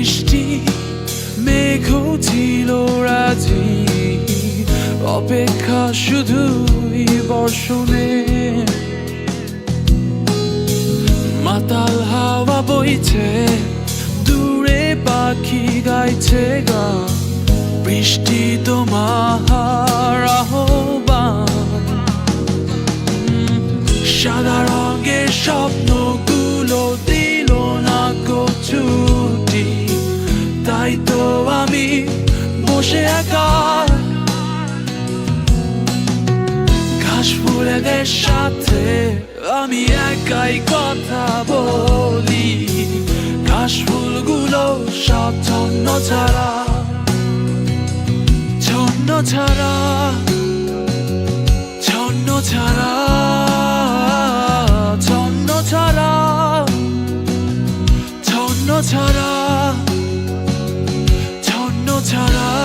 বৃষ্টি মেঘ ছিল রাজি অপেক্ষা শুধুই বর্ষণে। মাতাল হাওয়া বইছে, দূরে পাখি গাইছে গা। বৃষ্টি তোমার আহ্বান। সাদা রঙের স্বপ্ন হয়তো আমি বসে একা। ঘাস ফুলেদের সাথে, আমি একাই কথা বলি। ঘাস ফুলগুলো সব ছন্ন ছাড়া ছন্ন ছাড়া ছন্ন ছাড়া ছন্ন ছাড়া ছন্ন ছাড়া। 너처럼